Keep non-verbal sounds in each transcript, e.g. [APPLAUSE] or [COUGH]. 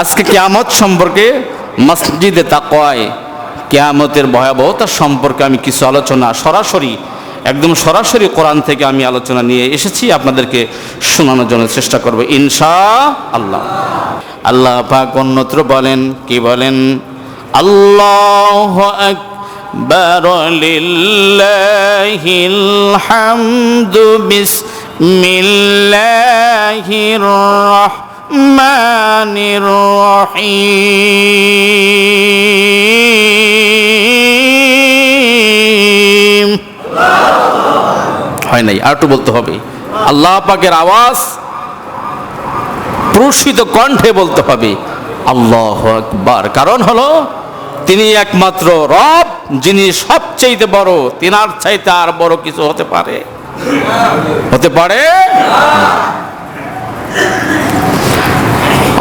আজকে কেয়ামত সম্পর্কে মসজিদে তাকওয়ায় কেয়ামতের ভয়াবহতা সম্পর্কে আমি কিছু আলোচনা সরাসরি, একদম সরাসরি কোরআন থেকে আমি আলোচনা নিয়ে এসেছি, আপনাদেরকে শোনানোর জন্য চেষ্টা করব, ইনশা আল্লাহ। আল্লাহ পাক অন্যত্র বলেন, কি বলেন? আল্লাহ আকবার হামদু বিসমিল্লাহির রহমানির রহিম। হয় নাই আর একটু বলতে হবে। আল্লাহ পাকের আওয়াজ প্রসিত কণ্ঠে বলতে হবে। আল্লাহ আকবার। কারণ হলো, তিনি একমাত্র রব, যিনি সবচাইতে বড়, তিনার চাইতে আর বড় কিছু হতে পারে? হতে পারে?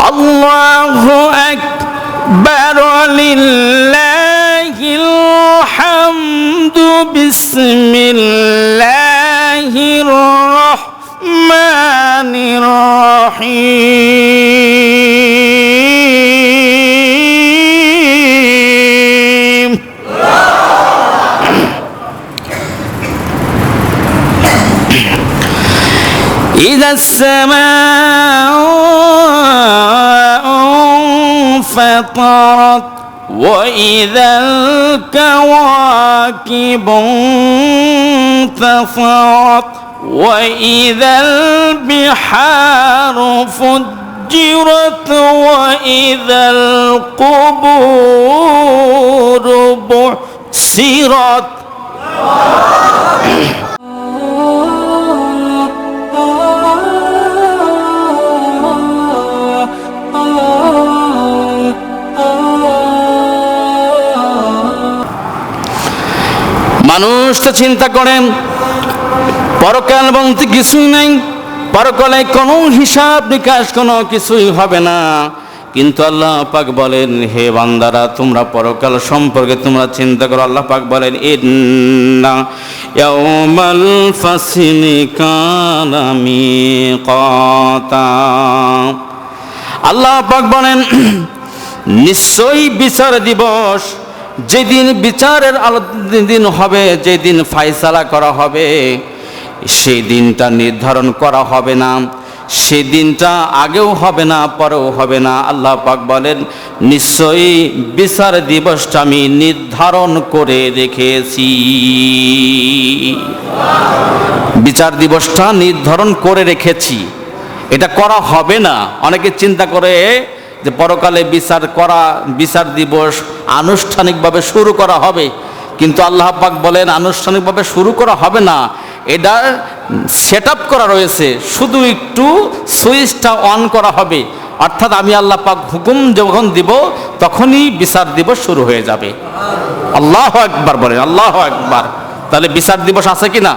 الله أكبر لله الحمد. بسم الله الرحمن الرحيم. إذا السماء انفطرت وإذا الكواكب انتثرت وإذا البحار فجرت وإذا القبور بعثرت. মানুষ চিন্তা করেন, পরকাল বলতে কিছুই নাই, পরকালে কোনো হিসাব নিকাশ, কোনো কিছুই হবে না। কিন্তু আল্লাহ পাক বলেন, হে বান্দারা, তোমরা পরকাল সম্পর্কে তোমরা চিন্তা করো। আল্লাহ পাক বলেন, ইন্না ইয়াউমাল ফাসিলি কানা মিকাতা। আল্লাহ পাক বলেন, নিশ্চয়ই বিচার দিবস যেদিন বিচারের আলো দিন হবে, যেদিন ফাইসালা করা হবে, সেই দিনটা নির্ধারণ করা হবে না। সেই দিনটা আগেও হবে না, পরেও হবে না। আল্লাহ পাক বলেন, নিশ্চয়ই বিচার দিবসটা আমি নির্ধারণ করে রেখেছি। বিচার দিবসটা নির্ধারণ করে রেখেছি। এটা করা হবে না। অনেকে চিন্তা করে যে পরকালে বিচার করা, বিচার দিবস আনুষ্ঠানিকভাবে শুরু করা হবে। কিন্তু আল্লাহ পাক বলেন, আনুষ্ঠানিকভাবে শুরু করা হবে না। এটা সেট আপ করা রয়েছে। শুধু একটু সুইচটা অন করা হবে। অর্থাৎ আমি আল্লাহ পাক হুকুম যখন দিব, তখনই বিচার দিবস শুরু হয়ে যাবে। আল্লাহ একবার বলেন, আল্লাহ একবার তাহলে বিচার দিবস আছে কি না?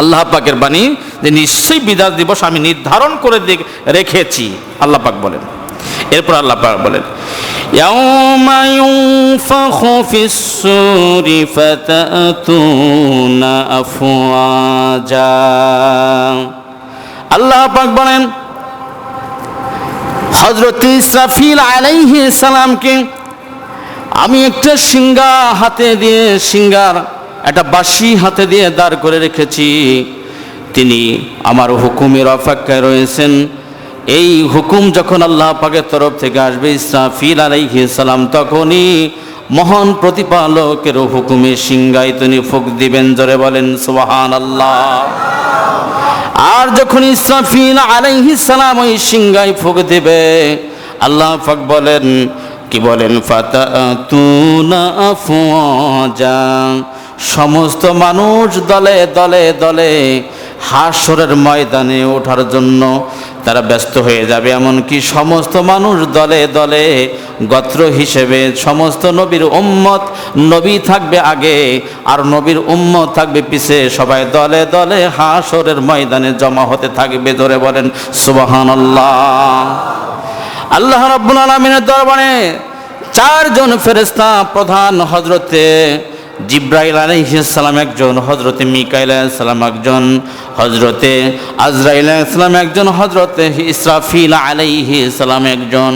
আল্লাহ পাকের বাণী যে নিশ্চয়ই বিদাস দিবস আমি নির্ধারণ করে রেখেছি। আল্লাহ পাক বলেন। এরপর আল্লাহ পাক বলেন يوم ينفخ في السور فتأتون أفواجا আল্লাহ পাক বলেন হজরত ইসরাফিল আলাইহি সালামকে আমি একটা সিঙ্গা হাতে দিয়ে সিঙ্গার একটা বাঁশি হাতে দিয়ে দাঁড় করে রেখেছি তিনি আমার হুকুমের অপেক্ষায় রয়েছেন এই হুকুম যখন আল্লাহ পাকের তরফ থেকে আসবে, ইসরাফিল সালাম, তখনই মহান প্রতিপালকের হুকুমে সিংগায় তিনি ফুক দিবেন, জোরে বলেন সুবহান আল্লাহ আর যখন ইসরাফিল সালাম ওই সিংহায় ফুক দিবে, আল্লাহ পাক বলেন, কি বলেন? ফাতাতুনা আফওয়াজা। সমস্ত মানুষ দলে দলে দলে হাসরের ময়দানে ওঠার জন্য তারা ব্যস্ত হয়ে যাবে। এমনকি সমস্ত মানুষ দলে দলে গোত্র হিসেবে সমস্ত নবীর উম্মত নবী থাকবে আগে, আর নবীর উম্মত থাকবে পিছে। সবাই দলে দলে হাসরের ময়দানে জমা হতে থাকবে। ধরে বলেন, সুবহানাল্লাহ। আল্লাহ রাব্বুল আলামিনের দরবারে চারজন ফেরেশতা প্রধান হজরতে জিব্রাইল আলহিসাল্লাম একজন হজরতে মিকাইল আলাইসাল্লাম একজন হজরতে আজরাইল আলাইসাল্লাম একজন হজরতে ইসরাফিল আলাইহিসসালাম একজন।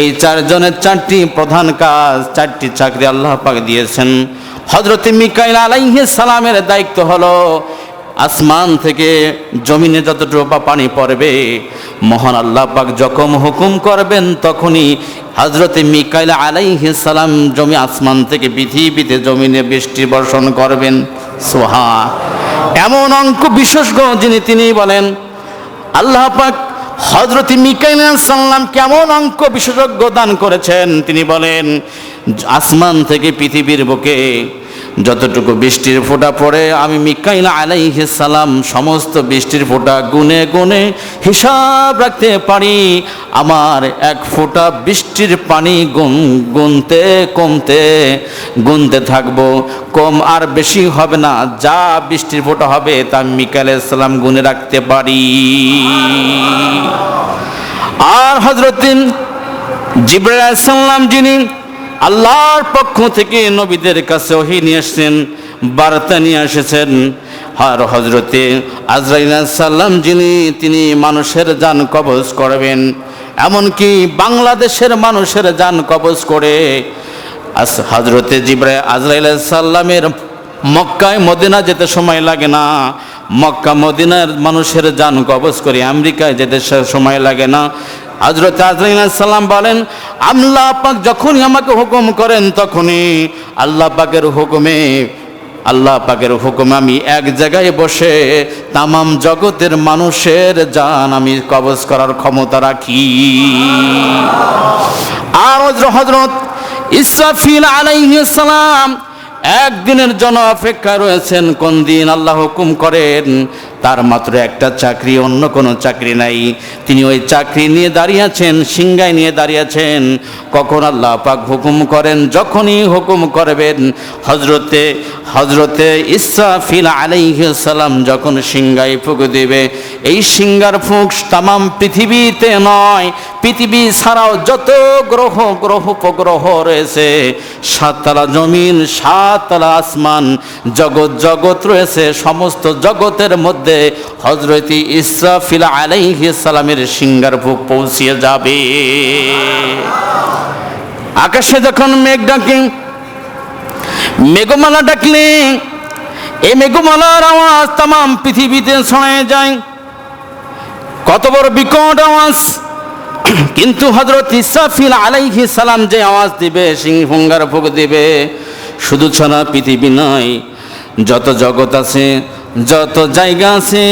এই চারজনের চারটি প্রধান কাজ, চারটি চাকরি আল্লাহ পাক দিয়েছেন। হজরতে মিকাইল আলাইহিসসালামের দায়িত্ব হলো আসমান থেকে জমিনে যতটুকু বা পানি পড়বে, মহান আল্লাহ পাক যখন হুকুম করবেন তখনই হজরতে মিকাইল আলাইহিস সালাম জমি আসমান থেকে পৃথিবীতে জমিনে বৃষ্টি বর্ষণ করবেন। সোহা এমন অঙ্ক বিশেষজ্ঞ যিনি, তিনি বলেন, আল্লাহ পাক হজরত মিকাইল সাল্লাম কেমন অঙ্ক বিশেষজ্ঞ দান করেছেন? তিনি বলেন, আসমান থেকে পৃথিবীর বুকে যতটুকু বৃষ্টির ফোঁটা পড়ে, আমি মিকাইল আলাইহিস সালাম সমস্ত বৃষ্টির ফোঁটা গুনে গুনে হিসাব রাখতে পারি। আমার এক ফোঁটা বৃষ্টির পানি গুন, গুনতে কমতে, গুনতে থাকব। কম আর বেশি হবে না, যা বৃষ্টির ফোঁটা হবে তা মিকাইল সালাম গুনে রাখতে পারি। আর হজরতিন জিব্রাইল সাল্লাম যিনি আল্লাহর পক্ষ থেকে নবীদের কাছে ওহি নিয়ে এসেছেন, বার্তা নিয়ে এসেছেন। আর হজরতে সাল্লাম যিনি, তিনি মানুষের যান কবজ করবেন। এমনকি বাংলাদেশের মানুষের যান কবজ করে হজরতে জিব্রাইল, আজরাইল সাল্লামের মক্কায় মদিনা যেতে সময় লাগে না। মক্কা মদিনার মানুষের যান কবজ করে আমেরিকায় যেতে সময় লাগে না। হজরত সাল্লাম বলেন, আল্লাহ পাক যখনই আমাকে হুকুম করেন তখনই আল্লাহ পাকের হুকুমে, আল্লাহ পাকের হুকুম আমি এক জায়গায় বসে তামাম জগতের মানুষের জান আমি কবজ করার ক্ষমতা রাখি। আর হজরত ইসরাফিল আলাইহিস সালাম একদিনের জন্য অপেক্ষা রয়েছেন, কোন দিন আল্লাহ হুকুম করেন? তার মাত্র একটা চাকরি, অন্য কোনো চাকরি নাই। তিনি ওই চাকরি নিয়ে দাঁড়িয়ে আছেন সিংগায় নিয়ে দাঁড়িয়ে আছেন কখন আল্লাহ পাক হুকুম করেন? যখনই হুকুম করবেন হজরতে হজরতে ইসরাফিল আলাইসালাম যখন সিংগায় ফুক দেবে, এই সিঙ্গার ফুক তামাম পৃথিবীতে নয় পৃথিবী ছাড়াও যত গ্রহ গ্রহ উপগ্রহ রয়েছে, সাততলা জমিন, সাততলা আসমান, জগৎ জগৎ রয়েছে, সমস্ত জগতের মধ্যে হজরতি ইসরাফিল আলাইহিস সালামের সিঙ্গার ফুক পৌঁছিয়ে যাবে। আকাশে যখন মেঘ ডাকে, মেঘমালা ডাকলে এই মেঘমালার আওয়াজ তাম পৃথিবীতে ছড়ায় যায়। কত বড় বিকট আওয়াজ! কিন্তু হজরত ইসরাফিল আলাইহি সালাম যে আওয়াজ দিবে সিংহঙ্গার ফুক দিবে, শুধু ছাড়া পৃথিবী নয় যত জগৎ আছে, যত জায়গা আছে,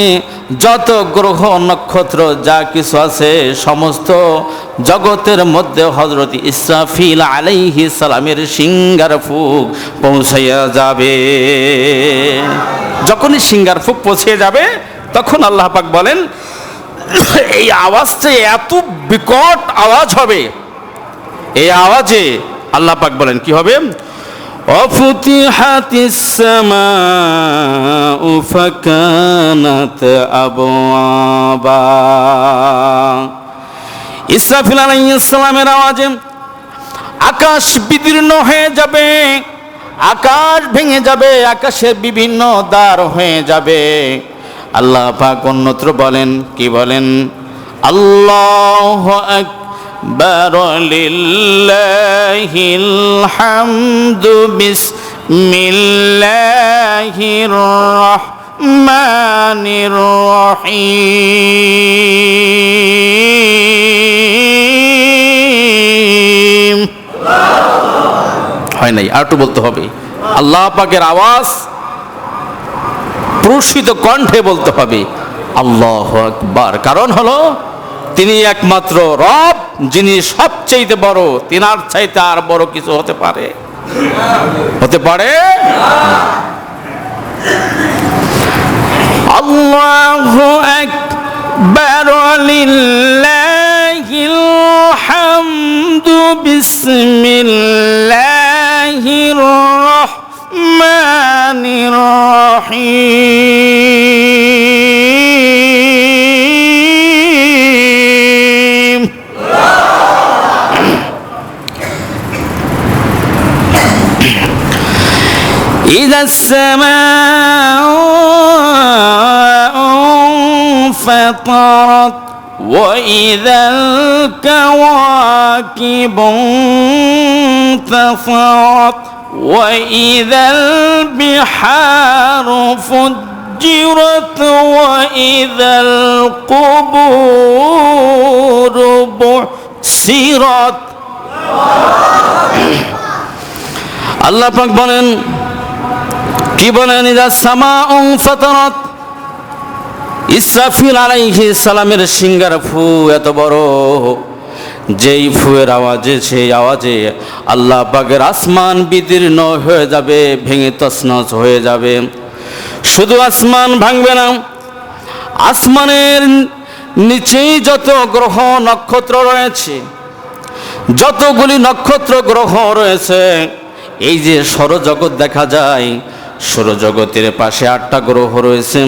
যত গ্রহ, নক্ষত্র, যা কিছু আছে, সমস্ত জগতের মধ্যে হজরত ইসরাফিল আলাইহি সালামের সিঙ্গার ফুক পৌঁছাইয়া যাবে। যখনই সিঙ্গার ফুক পৌঁছে যাবে, তখন আল্লাহ পাক বলেন [COUGHS] এই আওয়াজটা এত বিকট আওয়াজ হবে এই আওয়াজে আল্লাহ পাক বলেন কি হবে অফুতিহাত السماء فكانت أبوابا ইসরাফিল আলাইহিসসালামের আওয়াজে আকাশ বিদীর্ণ হয়ে যাবে আকাশ ভেঙে যাবে আকাশের বিভিন্ন দ্বার হয়ে যাবে আল্লাহ পাক অন্যত্র বলেন, কি বলেন? আল্লাহ আকবার, লিল্লাহিল হামদু বিসমিল্লাহির রহমানির রহিম। হয় নাই, আর একটু বলতে হবে। আল্লাহ পাকের আওয়াজ প্রসিত কণ্ঠে বলতে হবে, আল্লাহ আকবার। কারণ হলো, তিনি একমাত্র রব, যিনি সবচেয়ে বড়, তিনার চাইতে আর বড় কিছু হতে পারে। হতে পারে? আল্লাহ লিল্লাহিল হামদু, বিসমিল্লাহির الرحمن الرحيم. إذا السماء انفطرت وإذا الكواكب انتصرت وإذا البحار فجرت وإذا القبور بعثرت আল্লাহ পাক বলেন কি বলেন ইদা সামা ফাতারাত ইসরাফিল আলাইহি সালামের সিঙ্গার ফু এত বড় যেই ফুয়ের আওয়াজে, সেই আওয়াজে আল্লাহ পাকের আসমান বিদীর্ণ হয়ে যাবে, ভেঙে তছনছ হয়ে যাবে। শুধু আসমান ভাঙবে না, আসমানের নিচেই যত গ্রহ নক্ষত্র রয়েছে, যতগুলি নক্ষত্র গ্রহ রয়েছে, এই যে সৌরজগৎ দেখা যায়, সৌরজগতের পাশে আটটা গ্রহ রয়েছে।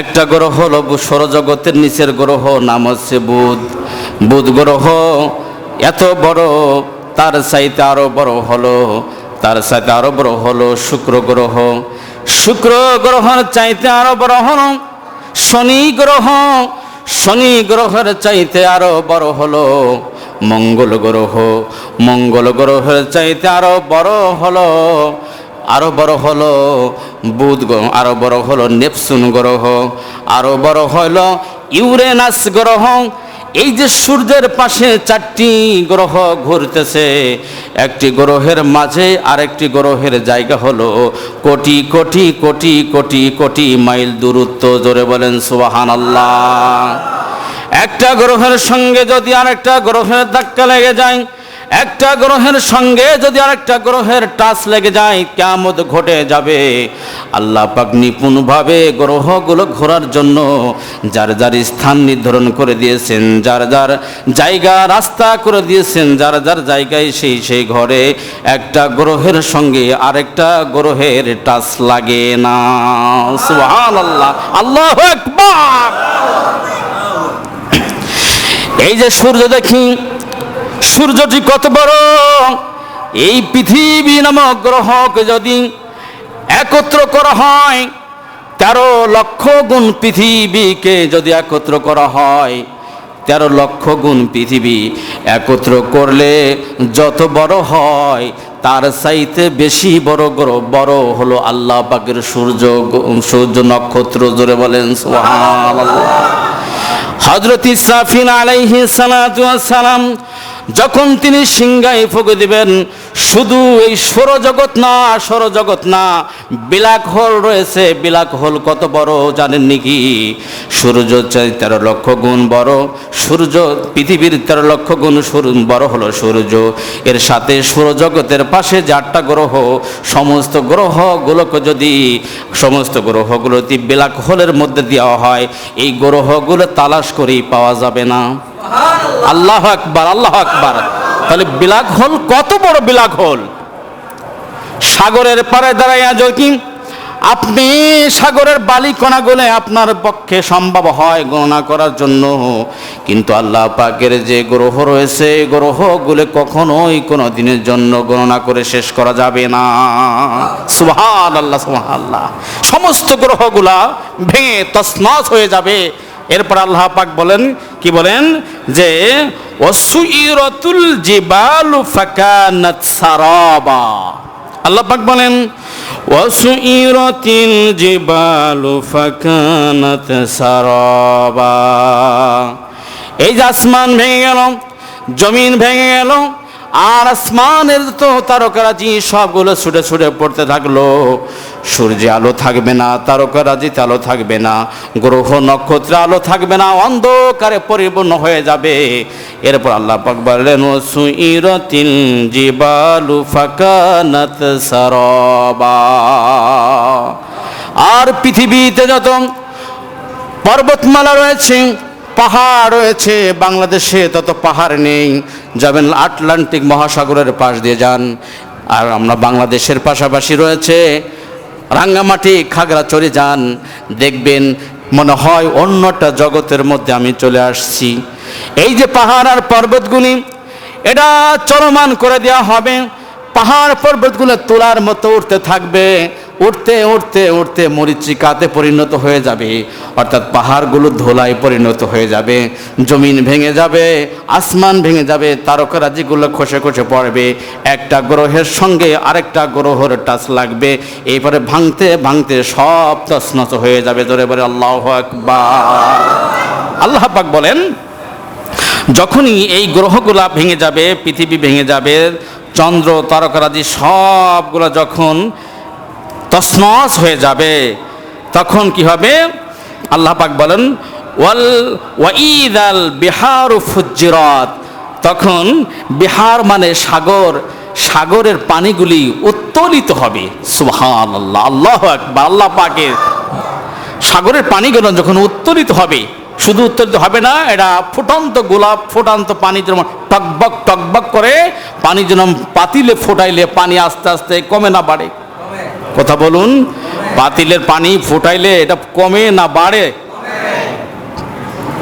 একটা গ্রহ হলো সৌরজগতের নিচের গ্রহ, নাম হচ্ছে বুধ। বুধ গ্রহ এত বড়, তার চাইতে আরও বড় হলো, তার সাথে আরও বড় হলো শুক্র গ্রহ শুক্র গ্রহের চাইতে আরও বড় হলো শনি গ্রহ শনি গ্রহের চাইতে আরও বড় হলো মঙ্গল গ্রহ মঙ্গল গ্রহের চাইতে আরও বড় হলো, আরও বড় হলো বুধ গ্রহ, আরও বড় হলো নেপসুন গ্রহ, আরও বড় হলো ইউরেনাস গ্রহ এই যে সূর্যের পাশে চারটি গ্রহ ঘুরতেছে, একটি গ্রহের মাঝে আরেকটি গ্রহের জায়গা হলো কোটি কোটি কোটি কোটি কোটি মাইল দূরত্ব, জোরে বলেন সুবাহান আল্লাহ একটা গ্রহের সঙ্গে যদি আরেকটা গ্রহের ধাক্কা লেগে যায় একটা গ্রহের সঙ্গে যদি আরেকটা গ্রহের টাচ লেগে যায় কেমত ঘটে যাবে। আল্লাহ পাক নিপুণভাবে গ্রহগুলো ঘোরার জন্য যার যার স্থান নির্ধারণ করে দিয়েছেন, যার যার জায়গা, রাস্তা করে দিয়েছেন, যার যার জায়গায় সেই সেই ঘরে একটা গ্রহের সঙ্গে আরেকটা গ্রহের টাচ লাগে না। সুবহানাল্লাহ। আল্লাহ আকবার! এই যে সূর্য দেখি সূর্যটি কত বড়? এই পৃথিবী নামক গ্রহকে যদি একত্র করা হয়, তেরো লক্ষ গুণ পৃথিবীকে যদি একত্র করা হয়, তেরো লক্ষ গুণ পৃথিবী একত্র করলে যত বড় হয়, তার চাইতে বেশি বড় গ্রহ, বড় হলো আল্লাহ পাকের সূর্য সূর্য নক্ষত্র, জোরে বলেন হজরত ইসরাফিন আলাইহি সালাম যখন তিনি সিংহায় ফুঁকে দিবেন শুধু এই সৌরজগৎ না সৌরজগৎ না বিলাক হোল রয়েছে। বিলাক হোল কত বড় জানেন নাকি সূর্য তেরো লক্ষ গুণ বড় সূর্য পৃথিবীর তেরো লক্ষ গুণ বড় হলো সূর্য। এর সাথে সৌরজগতের পাশে যে আটটা গ্রহ সমস্ত গ্রহগুলোকে যদি সমস্ত গ্রহগুলোতে বিলাক হোলের মধ্যে দেওয়া হয় এই গ্রহগুলো তালাশ করেই পাওয়া যাবে না। আল্লাহ আকবার আল্লাহ আকবার। তাহলে বিলাক হোল কত বড় বিলাক হোল সাগরের পারে দাঁড়াইয়া যদি আপনি সাগরের বালি কণাগুলো আপনার পক্ষে সম্ভব হয় গণনা করার জন্য। কিন্তু আল্লাহ পাকের যে গ্রহ রয়েছে গ্রহগুলো কখনোই কোনো দিনের জন্য গণনা করে শেষ করা যাবে না। সুহান আল্লাহ সুহান আল্লাহ সমস্ত গ্রহগুলা ভেঙে তসনস হয়ে যাবে। এরপর আল্লাহ পাক বলেন, কি বলেন? যে, ওসুইরতুল জিবালু ফাকানাত সারাবা। আল্লাহ পাক বলেন, ওসুইরতিল জিবালু ফাকানাত সারাবা। এই যে আসমান ভেঙে গেল, জমিন ভেঙে গেল আর আসমানের তো তারকারাজি সবগুলো ছুটে ছুটে পড়তে থাকল। সূর্যে আলো থাকবে না তারকারাজিতে আলো থাকবে না, গ্রহ নক্ষত্রে আলো থাকবে না, অন্ধকারে পরিপূর্ণ হয়ে যাবে। এরপর আল্লাহ পাক বললেন সুইরতিল জিবালু ফাকানাত সারাবা। আর পৃথিবীতে যত পর্বতমালা রয়েছে পাহাড় রয়েছে বাংলাদেশে, তত পাহাড় নেই। যাবেন আটলান্টিক মহাসাগরের পাশ দিয়ে যান। আর আমরা বাংলাদেশের পাশাপাশি রয়েছে রাঙ্গামাটি খাগড়াচড়ি যান। দেখবেন মনে হয় অন্যটা জগতের মধ্যে আমি চলে আসছি। এই যে পাহাড় আর পর্বতগুলি, এটা চলমান করে দেওয়া হবে। পাহাড় পর্বতগুলো তোলার মতো উঠতে থাকবে। উঠতে উঠতে উঠতে মরিচিকাতে পরিণত হয়ে যাবে। অর্থাৎ পাহাড়গুলো ধোলায় পরিণত হয়ে যাবে। জমিন ভেঙে যাবে, আসমান ভেঙে যাবে, তারকারাজিগুলো খসে খসে পড়বে। একটা গ্রহের সঙ্গে আরেকটা গ্রহের টাচ লাগবে। এরপরে ভাঙতে ভাঙতে সব তছনছ হয়ে যাবে। ধরে বলে আল্লাহ আকবার। আল্লাহ পাক বলেন, যখনই এই গ্রহগুলা ভেঙে যাবে, পৃথিবী ভেঙে যাবে, চন্দ্র, তারকারাজি সবগুলো যখন তসনস হয়ে যাবে। তখন কি হবে? আল্লাহ পাক বলেন, ওয়াল ওয়াইদ আল বিহার ফুজ্জিরাত। তখন বিহার মানে সাগর। সাগরের পানিগুলি উত্তোলিত হবে। সুবহান আল্লাহ আল্লাহ আকবার, আল্লাহ পাকের সাগরের পানিগুলো যখন উত্তোলিত হবে, শুধু উত্তোলিত হবে না এটা ফুটন্ত গোলাপ, ফুটন্ত পানি যেমন টকবক টকবক করে, পানি যেন পাতিলে ফোটাইলে পানি আস্তে আস্তে কমে না বাড়ে। কথা বলুন পাতিলের পানি ফুটাইলে এটা কমে না বাড়ে?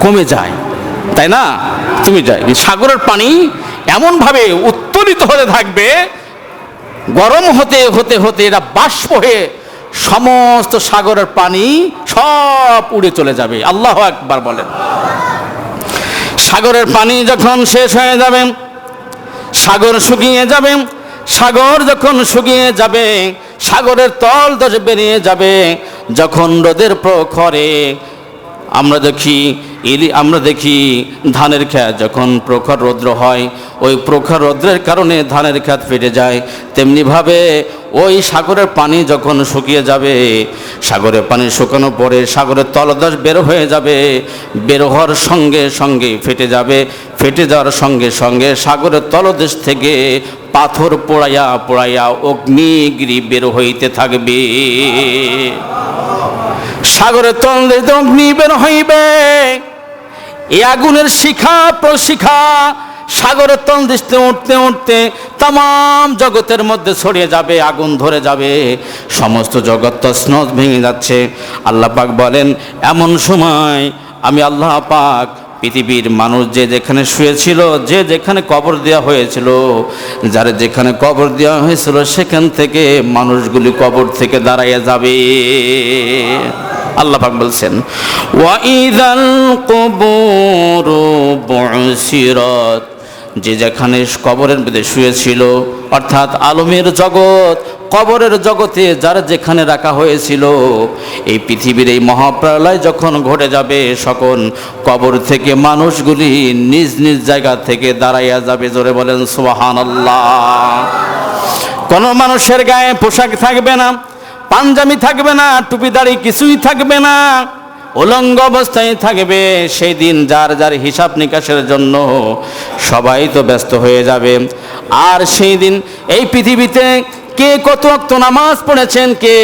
কমে যায়, তাই না? তুমি যাই সাগরের পানি এমনভাবে উত্তোলিত হতে থাকবে, গরম হতে হতে হতে এটা বাষ্প হয়ে সমস্ত সাগরের পানি সব উড়ে চলে যাবে। আল্লাহ একবার বলেন। সাগরের পানি যখন শেষ হয়ে যাবে, সাগর শুকিয়ে যাবে, সাগর যখন শুকিয়ে যাবে সাগরের তল দশ বেরিয়ে যাবে। যখন রোদের প্রখরে আমরা দেখি ইলি আমরা দেখি ধানের ক্ষেত যখন প্রখর রৌদ্র হয়, ওই প্রখর রৌদ্রের কারণে ধানের ক্ষেত ফেটে যায়। তেমনিভাবে ওই সাগরের পানি যখন শুকিয়ে যাবে, সাগরের পানি শুকানো পরে সাগরের তলদশ বের হয়ে যাবে, বের হওয়ার সঙ্গে সঙ্গে ফেটে যাবে, ফেটে যাওয়ার সঙ্গে সঙ্গে সাগরের তলদেশ থেকে পাথর পোড়াইয়া পোড়াইয়া অগ্নিগিরি বের হইতে থাকবে। সাগরের তলদেশ অগ্নি বের হইবে। এই আগুনের শিখা প্রশিখা সাগরের তল দৃষ্টি উঠতে উঠতে তাম জগতের মধ্যে ছড়িয়ে যাবে, আগুন ধরে যাবে। সমস্ত জগৎ তসনস ভেঙে যাচ্ছে। আল্লাহ পাক বলেন, এমন সময় আমি আল্লাহ পাক পৃথিবীর মানুষ যে যেখানে শুয়েছিল, যে যেখানে কবর দেওয়া হয়েছিল, যারা যেখানে কবর দেওয়া হয়েছিল, সেখান থেকে মানুষগুলি কবর থেকে দাঁড়াইয়া যাবে। আল্লাহ পাক বলছেন, ওয়াইদাল কবর বুসিরাত যে যেখানে কবরের মধ্যে শুয়েছিল, অর্থাৎ আলমের জগৎ, কবরের জগতে যার যেখানে রাখা হয়েছিল, এই পৃথিবীর এই মহাপ্রলয় যখন ঘটে যাবে, সকল কবর থেকে মানুষগুলি নিজ নিজ জায়গা থেকে দাঁড়াইয়া যাবে। জোরে বলেন সোহান আল্লাহ কোনো মানুষের গায়ে পোশাক থাকবে না পাঞ্জাবি থাকবে না, টুপি দাড়ি কিছুই থাকবে না। উলঙ্গ অবস্থায় থাকবে সেই দিন যার যার হিসাব নিকাশের জন্য। সবাই তো ব্যস্ত হয়ে যাবে। আর সেই দিন এই পৃথিবীতে কে কত অক্ত নামাজ পড়েছেন, কে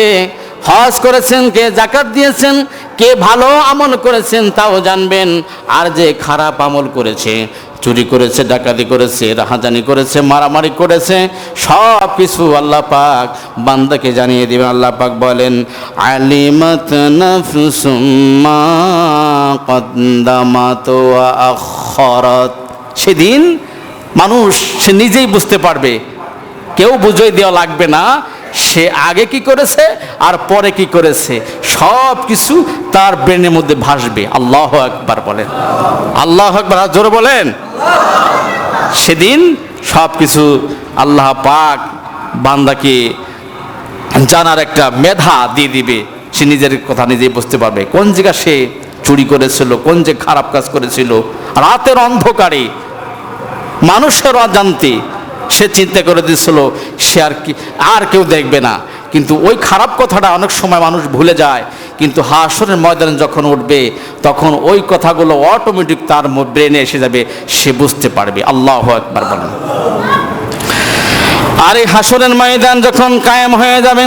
হজ করেছেন, কে জাকাত দিয়েছেন, কে ভালো আমল করেছেন, তাও জানবেন। আর যে খারাপ আমল করেছে চুরি করেছে, ডাকাতি করেছে, রাহাজানি করেছে, মারামারি করেছে, সব কিছু আল্লাহ পাক বান্দাকে জানিয়ে দিবেন। আল্লাহ পাক বলেন, আলিমত আখরাত সেদিন মানুষ, সে নিজেই বুঝতে পারবে। কেউ বুঝিয়ে দেওয়া লাগবে না সে আগে কি করেছে আর পরে কি করেছে? সব কিছু তার ব্রেনের মধ্যে ভাসবে। আল্লাহ একবার বলেন। আল্লাহ একবার জোরে বলেন। সেদিন সব কিছু আল্লাহ পাক বান্দাকে জানার একটা মেধা দিয়ে দিবে। সে নিজের কথা নিজেই বুঝতে পারবে। কোন জায়গা সে চুরি করেছিল, কোন যে খারাপ কাজ করেছিল? রাতের অন্ধকারে, মানুষের অজান্তে সে চিন্তা করে দিয়েছিল, সে আর কি, আর কেউ দেখবে না। কিন্তু ওই খারাপ কথাটা অনেক সময় মানুষ ভুলে যায়। কিন্তু হাসরের ময়দানে যখন উঠবে, তখন ওই কথাগুলো অটোমেটিক তার ব্রেনে এসে যাবে, সে বুঝতে পারবে। আল্লাহ একবার বলেন। আর এই হাসরের ময়দান যখন কায়েম হয়ে যাবে,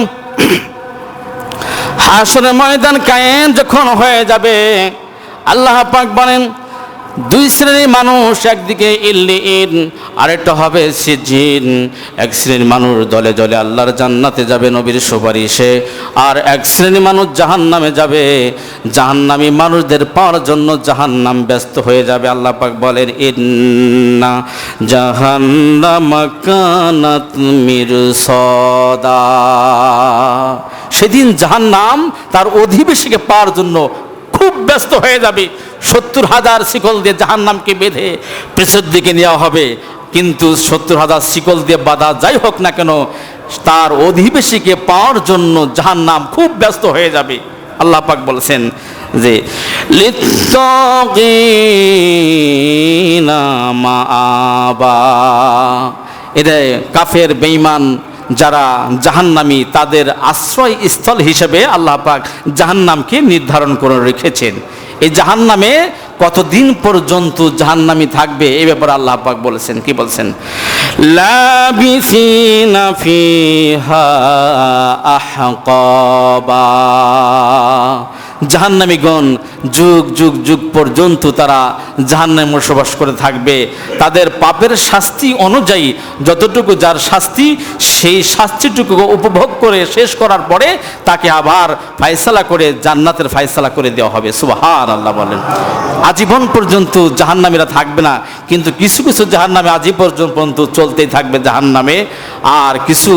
হাসরের ময়দান কায়েম যখন হয়ে যাবে, আল্লাহ পাক বলেন দুই শ্রেণির মানুষ একদিকে ইল্লিইন আরেকটা হবে সিজিন। এক শ্রেণির মানুষ দলে দলে আল্লাহর জান্নাতে যাবে, নবীর সুপারিশে। আর এক শ্রেণির মানুষ জাহান্নামে যাবে। জাহান্নামী মানুষদের পাওয়ার জন্য জাহান নাম ব্যস্ত হয়ে যাবে। আল্লাহ পাক বলেন, ইন্না জাহান্নাম কানাত মিরসাদা। সেদিন জাহান্নাম তার অধিবেশীকে পাওয়ার জন্য খুব ব্যস্ত হয়ে যাবে। সত্তর হাজার শিকল দিয়ে জাহান্নামকে বেঁধে পেছর দিকে নেওয়া হবে। কিন্তু সত্তর হাজার শিকল দিয়ে বাধা যাই হোক না কেন, তার অধিবেশীকে পাওয়ার জন্য জাহান্নাম খুব ব্যস্ত হয়ে যাবে। আল্লাহ পাক বলছেন যে মাআবা। এটা কাফের, বেঈমান যারা জাহান্নামী, তাদের আশ্রয় স্থল হিসেবে আল্লাহ পাক জাহান্নামকে নির্ধারণ করে রেখেছেন। এই জাহান নামে কতদিন পর্যন্ত জাহান নামি থাকবে? এই ব্যাপারে আল্লাহ পাক বলেছেন। কি বলছেন? লাবিসিনা জাহান্নামীগণ যুগ যুগ যুগ পর্যন্ত তারা জাহান্নামে বসবাস করে থাকবে। তাদের পাপের শাস্তি অনুযায়ী যতটুকু যার শাস্তি, সেই শাস্তিটুকু উপভোগ করে শেষ করার পরে তাকে আবার ফায়সালা করে, জান্নাতের ফায়সালা করে দেওয়া হবে। সুবাহান আল্লাহ বলেন। আজীবন পর্যন্ত জাহান্নামীরা থাকবে না, কিন্তু কিছু কিছু জাহান্নামে আজীবন পর্যন্ত চলতেই থাকবে জাহান্নামে। আর কিছু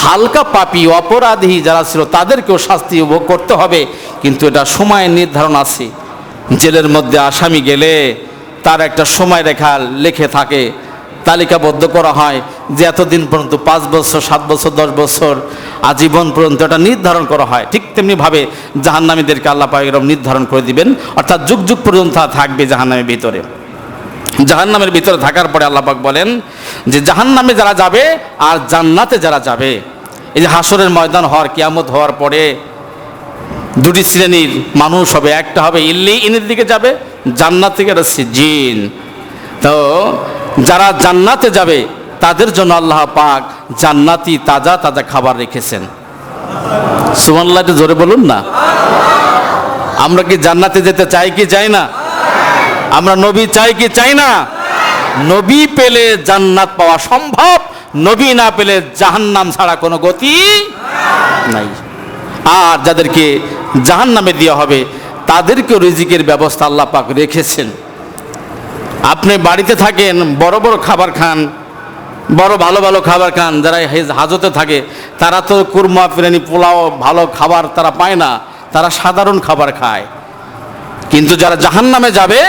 হালকা পাপি, অপরাধী যারা ছিল, তাদেরকেও শাস্তি ভোগ করতে হবে। কিন্তু এটা সময় নির্ধারণ আছে। জেলের মধ্যে আসামি গেলে তার একটা সময় রেখা লেখে থাকে, তালিকাবদ্ধ করা হয় যে এতদিন পর্যন্ত পাঁচ বছর, সাত বছর, দশ বছর আজীবন পর্যন্ত এটা নির্ধারণ করা হয়। ঠিক তেমনিভাবে জাহান্নামীদেরকে আল্লাহ পাক এরকম নির্ধারণ করে দিবেন। অর্থাৎ যুগ যুগ পর্যন্ত থাকবে জাহান্নামের ভিতরে। জাহান্নামের ভিতরে থাকার পরে আল্লাপাক বলেন যে জাহান্নামে যারা যাবে আর জান্নাতে যারা যাবে, এই যে হাসরের ময়দান হওয়ার, কিয়ামত হওয়ার পরে দুটি শ্রেণির মানুষ হবে, একটা হবে ইল্লি, ইনের দিকে যাবে, জান্নাত থেকে একটা জিন। তো যারা জান্নাতে যাবে, তাদের জন্য আল্লাহ পাক জান্নাতি তাজা তাজা খাবার রেখেছেন। সুমান্লাহ একটু জোরে বলুন না। আমরা কি জান্নাতে যেতে চাই কি চাই না? আমরা নবী চাই কি চাই না? নবী পেলে জান্নাত পাওয়া সম্ভব, নবী না পেলে জাহান্নাম ছাড়া কোনো গতি নাই। আর যাদেরকে জাহান্নামে দেওয়া হবে, তাদেরকেও রিজিকের ব্যবস্থা আল্লাহ পাক রেখেছেন। আপনি বাড়িতে থাকেন, বড় বড় খাবার খান, বড় ভালো ভালো খাবার খান, যারা হেজ- হাজতে থাকে, তারা তো কুরমা, বিরিয়ানি, পোলাও ভালো খাবার তারা পায় না, তারা সাধারণ খাবার খায়। কিন্তু যারা জাহান নামে যাবে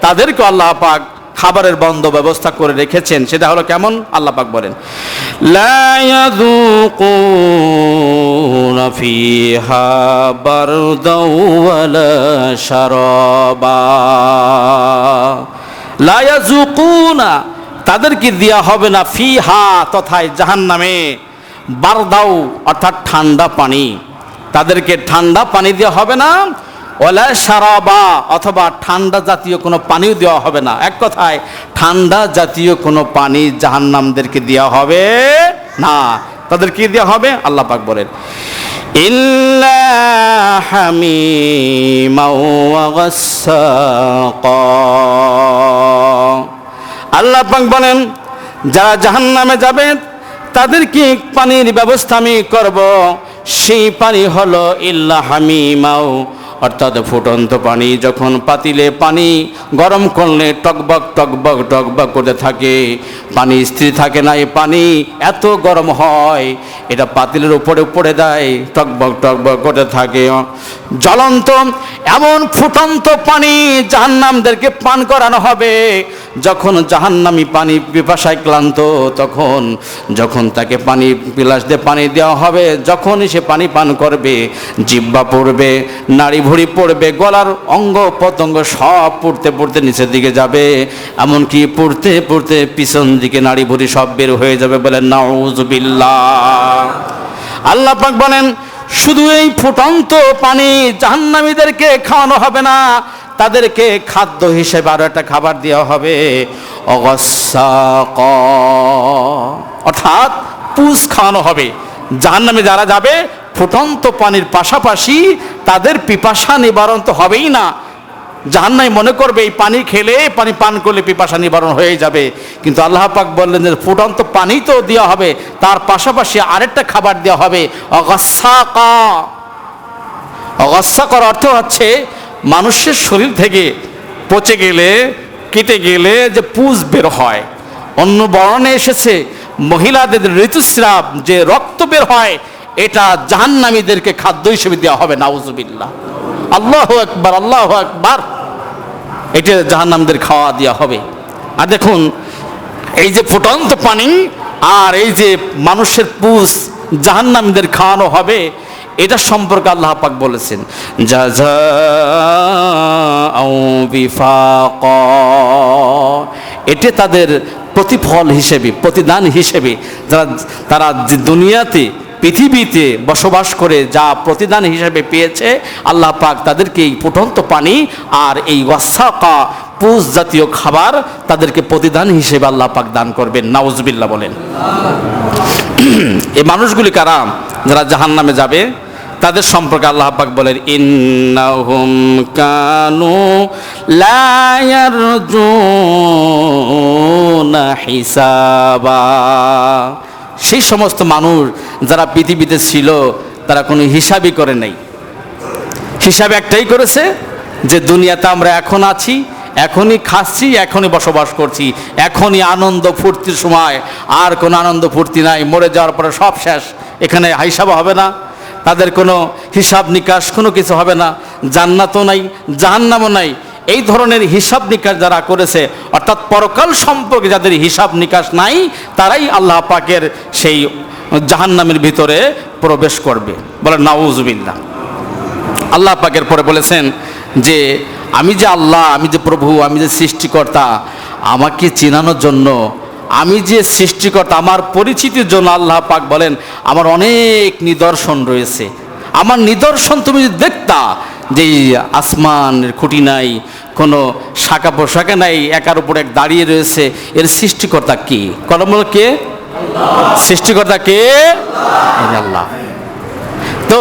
তাদেরকে আল্লাহ পাক খাবারের বন্ধ ব্যবস্থা করে রেখেছেন, সেটা হলো কেমন? আল্লাহ পাক বলেন তাদেরকে দেওয়া হবে না? ফিহা তথায় জাহান্নামে, বারদাও অর্থাৎ ঠান্ডা পানি। তাদেরকে ঠান্ডা পানি দেওয়া হবে না ওলা সারাবা অথবা ঠান্ডা জাতীয় কোনো পানিও দেওয়া হবে না। এক কথায়, ঠান্ডা জাতীয় কোনো পানি জাহান্নামদেরকে দেওয়া হবে না। তাদের কি দেওয়া হবে? আল্লাহ পাক বলেন আল্লাহ পাক বলেন, যারা জাহান্নামে যাবে, তাদের তাদেরকে পানির ব্যবস্থা আমি করব? সেই পানি হলো, ইল্লা হামিমাও অর্থাৎ ফুটন্ত পানি, যখন পাতিলে পানি গরম করলে টকবক টকবক টকবক করতে থাকে, পানি স্থির থাকে না, এই পানি এত গরম হয়, এটা পাতিলের উপরে পড়ে দেয় টকবক টকবক করতে থাকে। জ্বলন্ত এমন ফুটন্ত পানি জাহান্নামদেরকে পান করানো হবে। যখন জাহান্নামি পানি পিপাসায় ক্লান্ত, তখন যখন তাকে পানি পিলাস দিয়ে পানি দেওয়া হবে, যখনই সে পানি পান করবে জিব্বা পড়বে নাড়ি ভুড়ি পড়বে, গলার অঙ্গ প্রত্যঙ্গ সব পড়তে পড়তে নিচের দিকে যাবে। এমনকি পড়তে পড়তে পিছন দিকে নাড়ি ভুড়ি সব বের হয়ে যাবে বলে নাউজুবিল্লাহ। আল্লাহ পাক বলেন শুধু এই ফুটন্ত পানি জাহান্নামীদেরকে খাওয়ানো হবে না, তাদেরকে খাদ্য হিসেবে আরও একটা খাবার দেওয়া হবে। অর্থাৎ পুষ খাওয়ানো হবে। জাহান্নামে যারা যাবে, ফুটন্ত পানির পাশাপাশি তাদের পিপাসা নিবারণ তো হবেই না। জাহান্নাই মনে করবে, এই পানি খেলে পানি পান করলে পিপাসা নিবারণ হয়ে যাবে। কিন্তু আল্লাহ পাক বললেন যে, ফুটন্ত পানি তো দেওয়া হবে, তার পাশাপাশি আরেকটা খাবার দেওয়া হবে অগস্সাকা অগস্সাকর অর্থ হচ্ছে, মানুষের শরীর থেকে পচে গেলে, কেটে গেলে যে পুজ বের হয়। অন্য বর্ণে এসেছে, মহিলাদের ঋতুস্রাব যে রক্ত বের হয় এটা জাহান্নামীদেরকে খাদ্য হিসেবে দেওয়া হবে, নাউজুবিল্লাহ। আল্লাহ একবার আল্লাহ একবার এটা জাহান্নামদের খাওয়া দেওয়া হবে। আর দেখুন, এই যে ফুটন্ত পানি আর এই যে মানুষের পুষ জাহান্নামীদের খাওয়ানো হবে, এটা সম্পর্কে আল্লাহ পাক বলেছেন এটা তাদের প্রতিফল হিসেবে, প্রতিদান হিসেবে, যারা, তারা যে দুনিয়াতে পৃথিবীতে বসবাস করে যা প্রতিদান হিসেবে পেয়েছে, আল্লাহ পাক তাদেরকে এই ফুটন্ত পানি আর এই ওয়াসাকা, পুষ জাতীয় খাবার তাদেরকে প্রতিদান হিসেবে আল্লাহ পাক দান করবেন। নাউজবিল্লা বলেন। এই মানুষগুলি কারা? যারা জাহান নামে যাবে, তাদের সম্পর্কে আল্লাহ পাক বলেন, ইন্নাহুম কানু লা ইয়ারজুনা হিসাবা। সেই সমস্ত মানুষ যারা পৃথিবীতে ছিল, তারা কোনো হিসাবই করে নাই। হিসাব একটাই করেছে যে দুনিয়াতে আমরা এখন আছি, এখনই খাচ্ছি, এখনই বসবাস করছি, এখনই আনন্দ ফুর্তির সময়। আর কোনো আনন্দ ফুর্তি নাই, মরে যাওয়ার পরে সব শেষ। এখানে হিসাব হবে না, তাদের কোনো হিসাব নিকাশ কোনো কিছু হবে না, জান্নাতও নাই, জাহান্নামও নাই। এই ধরনের হিসাব নিকাশ যারা করেছে, অর্থাৎ পরকাল সম্পর্কে যাদের হিসাব নিকাশ নাই, তারাই আল্লাহ পাকের সেই জাহান্নামের ভিতরে প্রবেশ করবে। বলে নাউজুবিল্লাহ আল্লাহ পাকের পরে বলেছেন যে, আমি যে আল্লাহ, আমি যে প্রভু, আমি যে সৃষ্টিকর্তা, আমাকে চেনানোর জন্য, আমি যে সৃষ্টিকর্তা, আমার পরিচিতির জন্য আল্লাহ পাক বলেন, আমার অনেক নিদর্শন রয়েছে। আমার নিদর্শন তুমি যদি দেখতা যে এই আসমানের খুঁটি নাই, কোনো শাখা পোশাকা নাই, একার উপর এক দাঁড়িয়ে রয়েছে, এর সৃষ্টিকর্তা কে? কলম কে? সৃষ্টিকর্তা কে? আল্লাহ। তো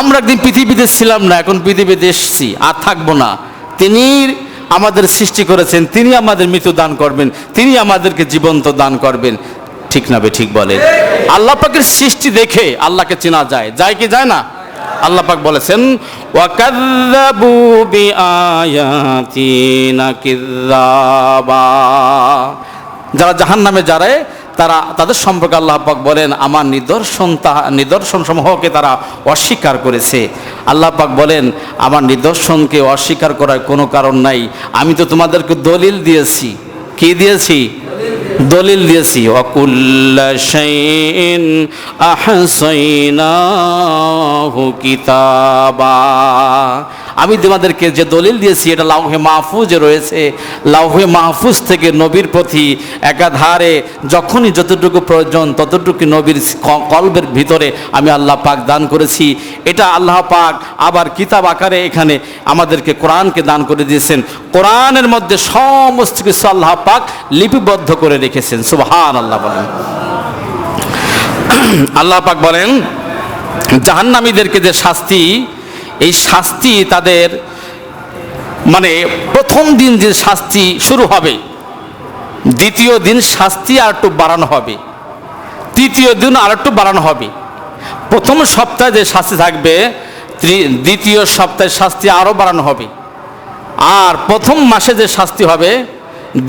আমরা একদিন পৃথিবীতে ছিলাম না, এখন পৃথিবীতে এসেছি, আর থাকব না। তিনি আমাদের সৃষ্টি করেছেন, তিনি আমাদের মৃত্যু দান করবেন, তিনি আমাদেরকে জীবন্ত দান করবেন। ঠিক না বে, ঠিক বলে। আল্লাহ পাকের সৃষ্টি দেখে আল্লাহকে চেনা যায়। যায় কি যায় না? আল্লাহ পাক বলেছেন, ওয়াকাযযাবু বিআয়াতিনা কিযাবা যারা জাহান্নামে যারা, তারা, তাদের সম্পর্কে আল্লাহ পাক বলেন, আমার নিদর্শন তাহা নিদর্শন সমূহকে তারা অস্বীকার করেছে। আল্লাহ পাক বলেন, আমার নিদর্শনকে অস্বীকার করার কোনো কারণ নাই। আমি তো তোমাদেরকে দলিল দিয়েছি। কি দিয়েছি? দলিল দিয়েছি অকুল্লা শাইইন আহসাইনাহু কিতাবা। আমি তোমাদেরকে যে দলিল দিয়েছি, এটা লাউহে মাহফুজে রয়েছে। লাউহে মাহফুজ থেকে নবীর প্রতি একাধারে যখনই যতটুকু প্রয়োজন, ততটুকু নবীর ক- কল্বের ভিতরে আমি আল্লাহ পাক দান করেছি। এটা আল্লাহ পাক আবার কিতাব আকারে এখানে আমাদেরকে কোরআনকে দান করে দিয়েছেন। কোরআনের মধ্যে সমস্ত কিছু আল্লাহ পাক লিপিবদ্ধ করে রেখেছেন। সুবহান আল্লাহ বলেন। আল্লাহ পাক বলেন, জাহান্নামীদেরকে যে শাস্তি এই শাস্তি তাদের মানে প্রথম দিন যে শাস্তি শুরু হবে, দ্বিতীয় দিন শাস্তি আর একটু বাড়ানো হবে, তৃতীয় দিন আর একটু বাড়ানো হবে। প্রথম সপ্তাহে যে শাস্তি থাকবে দ্বিতীয় সপ্তাহে শাস্তি আরও বাড়ানো হবে। আর প্রথম মাসে যে শাস্তি হবে,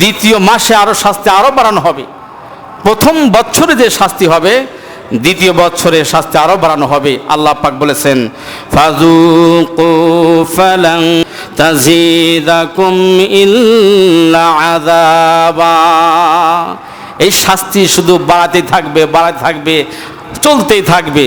দ্বিতীয় মাসে আরও শাস্তি আরও বাড়ানো হবে। প্রথম বছরে যে শাস্তি হবে দ্বিতীয় বছরে শাস্তি আরও বাড়ানো হবে। আল্লাহ পাক বলেছেন ফাজু ফালান তাজিদাকুম ইল্লা আযাবা। এই শাস্তি শুধু বাড়াতে থাকবে বাড়াতে থাকবে, চলতেই থাকবে।